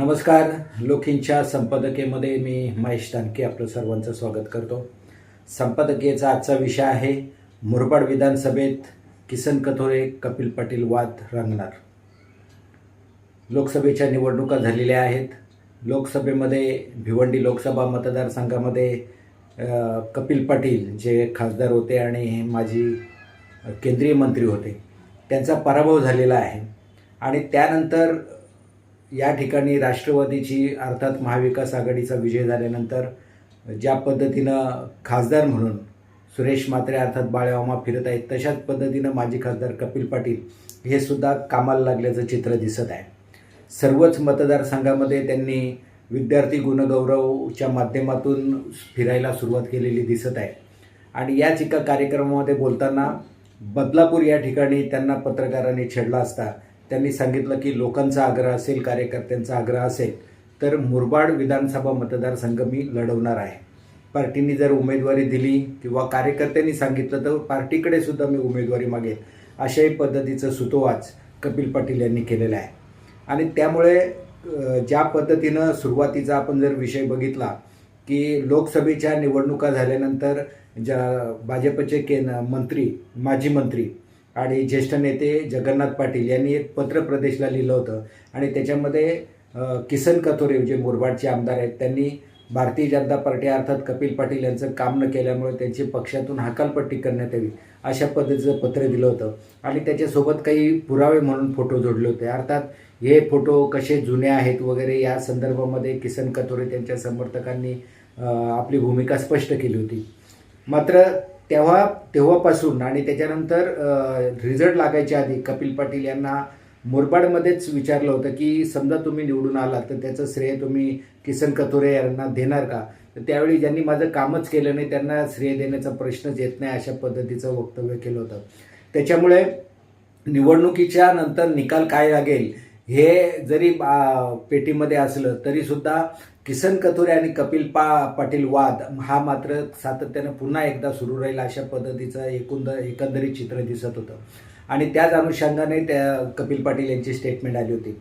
नमस्कार. लोकींच्या संपादकीमध्ये मी महेश तानके आपलं सर्वांचं स्वागत करतो. संपादकीयचा आजचा विषय आहे मुरबाड विधानसभेत किसन कथोरे कपिल पाटील वाद रंगणार. लोकसभेच्या निवडणुका झालेल्या आहेत. लोकसभेमध्ये भिवंडी लोकसभा मतदारसंघामध्ये कपिल पाटील जे खासदार होते आणि माजी केंद्रीय मंत्री होते त्यांचा पराभव झालेला आहे. आणि त्यानंतर या ठिकाणी राष्ट्रवादीची अर्थात महाविकास आघाडीचा विजय झाल्यानंतर ज्या पद्धतीनं खासदार म्हणून सुरेश म्हात्रे अर्थात बाळेवामा फिरत आहेत तशाच पद्धतीनं माजी खासदार कपिल पाटील हे सुद्धा कामाला लागल्याचं चित्र दिसत आहे. सर्वच मतदारसंघामध्ये त्यांनी विद्यार्थी गुणगौरवच्या माध्यमातून फिरायला सुरुवात केलेली दिसत आहे. आणि याच एका कार्यक्रमामध्ये बोलताना बदलापूर या ठिकाणी त्यांना पत्रकारांनी छेडला असता त्यांनी सांगितलं की लोकांचा आग्रह असेल कार्यकर्त्यांचा आग्रह असेल तर मुरबाड विधानसभा मतदारसंघ मी लढवणार आहे. पार्टीने जर उमेदवारी दिली किंवा कार्यकर्त्यांनी सांगितलं तर पार्टीकडे सुद्धा मी उमेदवारी मागेल अशाही पद्धतीचं सुतोवाच कपिल पाटील यांनी केलेलं आहे. आणि त्यामुळे ज्या पद्धतीनं सुरुवातीचा आपण जर विषय बघितला की लोकसभेच्या निवडणुका झाल्यानंतर ज्या भाजपचे के मंत्री माजी मंत्री आणि ज्येष्ठ नेते जगन्नाथ पाटील यांनी एक पत्र प्रदेशला लिहिलं होतं. आणि त्याच्यामध्ये किसन कथोरे जे मुरबाडचे आमदार आहेत त्यांनी भारतीय जनता पार्टी अर्थात कपिल पाटील यांचं काम न केल्यामुळे त्यांची पक्षातून हकालपट्टी करण्यात यावी अशा पद्धतीचं पत्र दिलं होतं. आणि त्याच्यासोबत काही पुरावे म्हणून फोटो जोडले होते. अर्थात हे फोटो कसे जुने आहेत वगैरे या संदर्भामध्ये किसन कथोरे त्यांच्या समर्थकांनी आपली भूमिका स्पष्ट केली होती. मात्र तेव्हा तेव्हापासून आणि त्याच्यानंतर रिझल्ट लागायच्या आधी कपिल पाटील यांना मुरबाडमध्येच विचारलं होतं की समजा तुम्ही निवडून आलात तर त्याचं श्रेय तुम्ही किसन कथोरे यांना देणार का? तर त्यावेळी ज्यांनी माझं कामच केलं नाही त्यांना श्रेय देण्याचा प्रश्नच येत नाही अशा पद्धतीचं वक्तव्य केलं होतं. त्याच्यामुळे निवडणुकीच्या नंतर निकाल काय लागेल हे जरी पेटीमध्ये असलं तरी सुद्धा किसन कथोरे आणि कपिल पा पाटील वाद हा मात्र सातत्यानं पुन्हा एकदा सुरू राहील अशा पद्धतीचं एकूण एकंदरीत चित्र दिसत होतं. आणि त्याच अनुषंगाने त्या कपिल पाटील यांची स्टेटमेंट आली होती.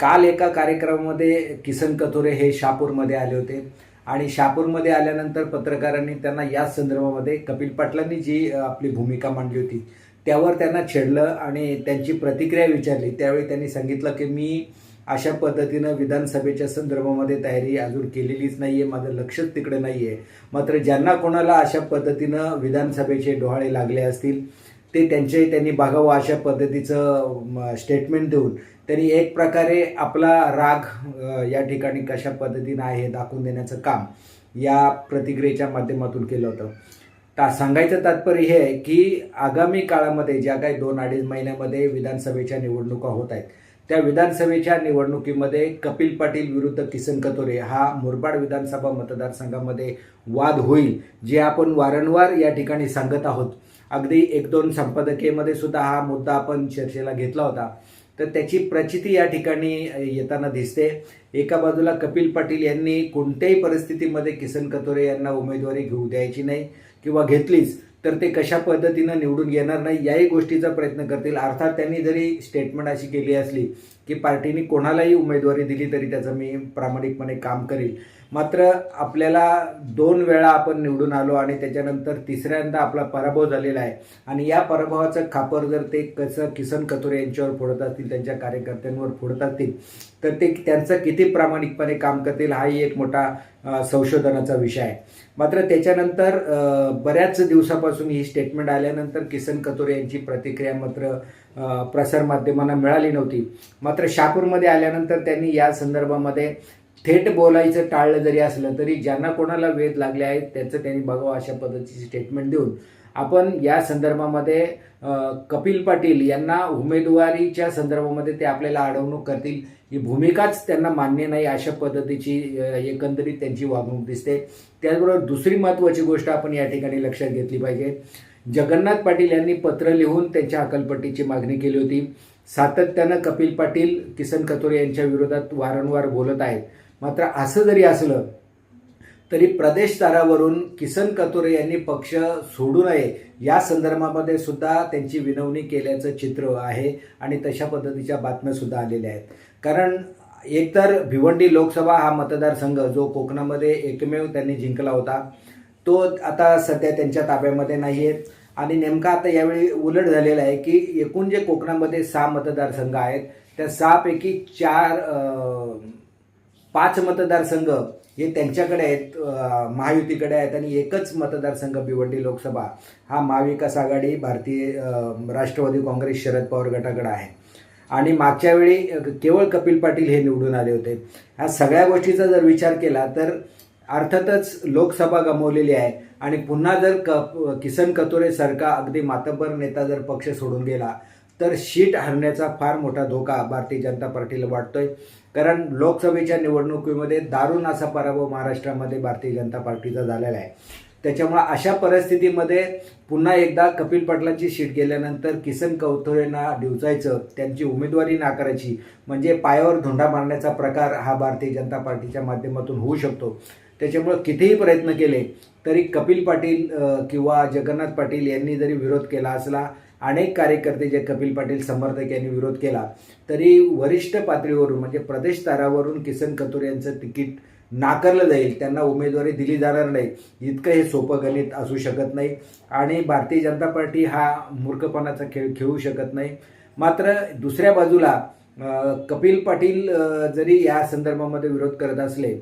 काल एका कार्यक्रमामध्ये किसन कथोरे हे शहापूरमध्ये आले होते. आणि शहापूरमध्ये आल्यानंतर पत्रकारांनी त्यांना याच संदर्भामध्ये कपिल पाटलांनी जी आपली भूमिका मांडली होती त्यावर त्यांना छेडलं आणि त्यांची प्रतिक्रिया विचारली. त्यावेळी त्यांनी सांगितलं की मी अशा पद्धतीनं विधानसभेच्या संदर्भामध्ये तयारी अजून केलेलीच नाही आहे माझं लक्षच तिकडे नाही आहे मात्र ज्यांना कोणाला अशा पद्धतीनं विधानसभेचे डोहाळे लागले असतील ते त्यांचे त्यांनी बघावं अशा पद्धतीचं स्टेटमेंट देऊन त्यांनी एक प्रकारे आपला राग या ठिकाणी कशा पद्धतीनं आहे हे दाखवून देण्याचं काम या प्रतिक्रियेच्या माध्यमातून केलं होतं. ता सांगायचं तात्पर्य हे आहे की आगामी काळामध्ये ज्या काही दोन अडीच महिन्यामध्ये विधानसभेच्या निवडणुका होत आहेत त्या विधानसभेच्या निवडणुकीमध्ये कपिल पाटील विरुद्ध किसन कतोरे हा मुरबाड विधानसभा मतदारसंघामध्ये वाद होईल जे आपण वारंवार या ठिकाणी सांगत आहोत. अगदी एक दोन संपादकीयमध्ये सुद्धा हा मुद्दा आपण चर्चेला घेतला होता. तर त्याची प्रचिती या ठिकाणी येताना दिसते. एका बाजूला कपिल पाटील यांनी कोणत्याही परिस्थितीमध्ये किसन कतोरे यांना उमेदवारी घेऊ द्यायची नाही. किंवा घेतलीच तर ते कशा पद्धतीनं निवडून येणार नाही याही गोष्टीचा प्रयत्न करतील. अर्थात त्यांनी जरी स्टेटमेंट अशी केली असली की पार्टीने कोणालाही उमेदवारी दिली तरी त्याचं मी प्रामाणिकपणे काम करेल. मात्र आपल्याला दोन वेळा आपण निवडून आलो आणि त्याच्यानंतर तिसऱ्यांदा आपला पराभव झालेला आहे. आणि या पराभवाचं खापर जर ते कसं किसन कथोरे यांच्यावर फोडत असतील त्यांच्या कार्यकर्त्यांवर फोडत असतील तर ते त्यांचं किती प्रामाणिकपणे काम करतील हाही एक मोठा संशोधनाचा विषय आहे. मात्र त्याच्यानंतर बऱ्याच दिवसापासून ही स्टेटमेंट आल्यानंतर किसन कथोरे यांची प्रतिक्रिया मात्र प्रसारमाध्यमांना मिळाली नव्हती. मात्र शहापूरमध्ये आल्यानंतर त्यांनी या संदर्भामध्ये थेट बोलायचं टाळलं जरी असलं तरी ज्यांना कोणाला वेध लागले आहेत त्यांचं त्यांनी बघावं अशा पद्धतीची स्टेटमेंट देऊन आपण या संदर्भामध्ये कपिल पाटील यांना उमेदवारीच्या संदर्भामध्ये ते आपल्याला अडवणूक करतील ही भूमिकाच त्यांना मान्य नाही अशा पद्धतीची एकंदरीत त्यांची वागणूक दिसते. त्याचबरोबर दुसरी महत्त्वाची गोष्ट आपण या ठिकाणी लक्षात घेतली पाहिजे. जगन्नाथ पाटील यांनी पत्र लिहून त्यांच्या अकलपट्टीची मागणी केली होती. सातत्यानं कपिल पाटील किसन कथोरे यांच्या विरोधात वारंवार बोलत आहेत. मात्र असं जरी असलं तरी प्रदेश स्तरावरून किसन कथोरे यांनी पक्ष सोडू नये या संदर्भामध्ये सुद्धा त्यांची विनवणी केल्याचं चित्र आहे आणि तशा पद्धतीच्या बातम्यासुद्धा आलेल्या आहेत. कारण एकतर भिवंडी लोकसभा हा मतदारसंघ जो कोकणामध्ये एकमेव त्यांनी जिंकला होता तो आता सध्या त्यांच्या ताब्यामध्ये नाही आहे आणि नेमका आता यावेळी उलट झालेला आहे की एकूण जे कोकणामध्ये सहा मतदारसंघ आहेत त्या सहापैकी चार पाच मतदारसंघ हे त्यांच्याकडे आहेत महायुतीकडे आहेत आणि एकच मतदारसंघ भिवंडी लोकसभा हा महाविकास आघाडी भारतीय राष्ट्रवादी काँग्रेस शरद पवार गटाकडे आहे. आणि मागच्या वेळी केवळ कपिल पाटील हे निवडून आले होते. ह्या सगळ्या गोष्टीचा जर विचार केला तर अर्थातच लोकसभा गमावलेली आहे. आणि पुन्हा जर क किसन कतोरे सारखा अगदी मातब्बर नेता जर पक्ष सोडून गेला तर शीट हरण्याचा फार मोठा धोका भारतीय जनता पार्टीला वाटतोय. कारण लोकसभेच्या निवडणुकीमध्ये दारुण असा पराभव महाराष्ट्रामध्ये भारतीय जनता पार्टीचा झालेला आहे. त्याच्यामुळे अशा परिस्थितीमध्ये पुन्हा एकदा कपिल पाटलांची शीट गेल्यानंतर किसन कवथोरेंना डिवचायचं त्यांची उमेदवारी नाकारायची म्हणजे पायावर धोंडा मारण्याचा प्रकार हा भारतीय जनता पार्टीच्या माध्यमातून होऊ शकतो. त्याच्यामुळं कितीही प्रयत्न केले तरी कपिल पाटील किंवा जगन्नाथ पाटील यांनी जरी विरोध केला असला अनेक कार्यकर्ते जे कपिल पाटील समर्थक यांनी विरोध केला तरी वरिष्ठ पातळीवरून म्हणजे प्रदेश स्तरावरून किसन कथोर यांचं तिकीट नाकारलं जाईल त्यांना उमेदवारी दिली जाणार नाही. इतकं हे सोपं गणित असू शकत नाही. आणि भारतीय जनता पार्टी हा मूर्खपणाचा खेळ खेळू शकत नाही. मात्र दुसऱ्या बाजूला कपिल पाटील जरी या संदर्भामध्ये विरोध करत असले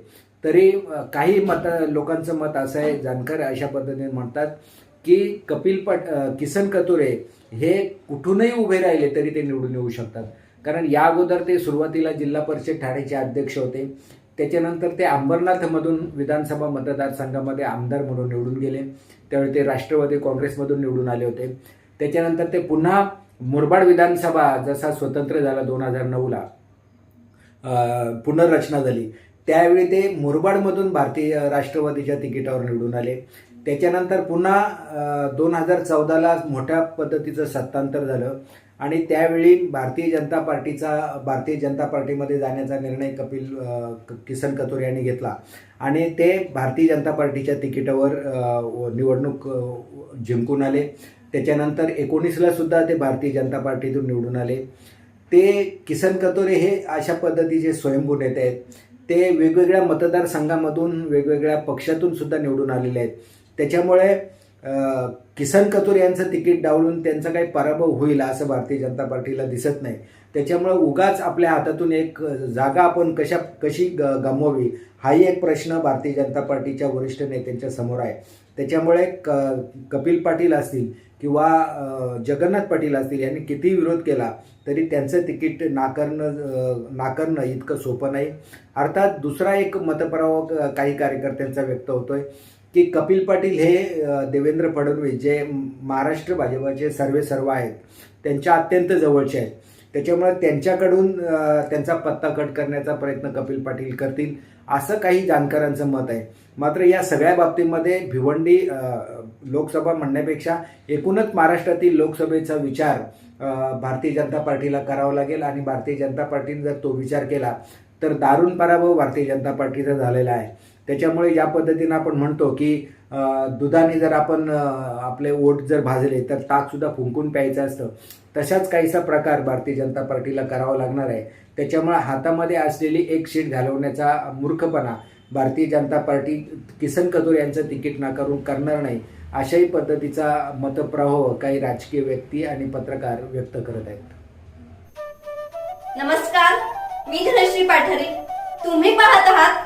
तरी काही मत लोकांचं मत असं आहे जाणकार अशा पद्धतीने म्हणतात की कपिल पट किसन कतोरे हे कुठूनही उभे राहिले तरी ते निवडून येऊ शकतात. कारण या अगोदर ते सुरुवातीला जिल्हा परिषद ठाण्याचे अध्यक्ष होते. त्याच्यानंतर ते अंबरनाथमधून विधानसभा मतदारसंघामध्ये आमदार म्हणून निवडून गेले. त्यावेळी ते राष्ट्रवादी काँग्रेसमधून निवडून आले होते. त्याच्यानंतर ते पुन्हा मुरबाड विधानसभा जसा स्वतंत्र झाला दोन हजार नऊला पुनर्रचना झाली. त्यावेळी ते मुरबाडमधून भारतीय राष्ट्रवादीच्या तिकिटावर निवडून आले. त्याच्यानंतर पुन्हा दोन हजार चौदाला मोठ्या पद्धतीचं सत्तांतर झालं. आणि त्यावेळी भारतीय जनता पार्टीचा भारतीय जनता पार्टीमध्ये जाण्याचा निर्णय कपिल क- किसन कतोरे यांनी घेतला. आणि ते भारतीय जनता पार्टीच्या तिकिटावर निवडणूक जिंकून आले. त्याच्यानंतर एकोणीसला सुद्धा ते भारतीय जनता पार्टीतून निवडून आले. ते किसन कतोरे हे अशा पद्धतीचे स्वयंभू नेते आहेत. ते वेगवेगळ्या मतदारसंघामधून वेगवेगळ्या पक्षातून सुद्धा निवडून आलेले आहेत. त्याच्यामुळे किसन कतूर यांचं तिकीट डावलून त्यांचा काही पराभव होईल असं भारतीय जनता पार्टीला दिसत नाही. त्याच्यामुळं उगाच आपल्या हातातून एक जागा आपण कशा कशी ग गमवावी हाही एक प्रश्न भारतीय जनता पार्टीच्या वरिष्ठ नेत्यांच्या समोर आहे. त्याच्यामुळे क कपिल पाटील असतील किंवा जगन्नाथ पाटील असतील यांनी किती विरोध केला तरी त्यांचं तिकीट नाकारणं नाकारणं इतकं सोपं नाही. अर्थात दुसरा एक मतपराव काही कार्यकर्त्यांचा व्यक्त होतोय. की कपिल पाटील हे देवेंद्र फडणवीस जे महाराष्ट्र भाजपाचे सर्वे सर्व आहेत त्यांच्या अत्यंत जवळचे आहेत. त्याच्यामुळे त्यांच्याकडून त्यांचा पत्ता कट करण्याचा प्रयत्न कपिल पाटील करतील असं काही जाणकारांचं मत आहे. मात्र या सगळ्या बाबतीमध्ये भिवंडी लोकसभा म्हणण्यापेक्षा एकूणच महाराष्ट्रातील लोकसभेचा विचार भारतीय जनता पार्टीला करावा लागेल आणि भारतीय जनता पार्टीने जर तो विचार केला तर दारुण पराभव भारतीय जनता पार्टीचा झालेला आहे. त्याच्यामुळे ज्या पद्धतीनं आपण म्हणतो की दुधाने जर आपण आपले ओठ जर भाजले तर ताकसुद्धा फुंकून प्यायचं असतं. तशाच काहीसा प्रकार भारतीय जनता पार्टीला करावा लागणार आहे. त्याच्यामुळे हातामध्ये असलेली एक शीट घालवण्याचा मूर्खपणा भारतीय जनता पार्टी किसन कदूर यांचं तिकीट नाकारून करणार नाही अशाही पद्धतीचा मतप्रवाह काही राजकीय व्यक्ती आणि पत्रकार व्यक्त करत आहेत. नमस्कार मी धनश्री पाठारे. तुम्ही पाहत आहात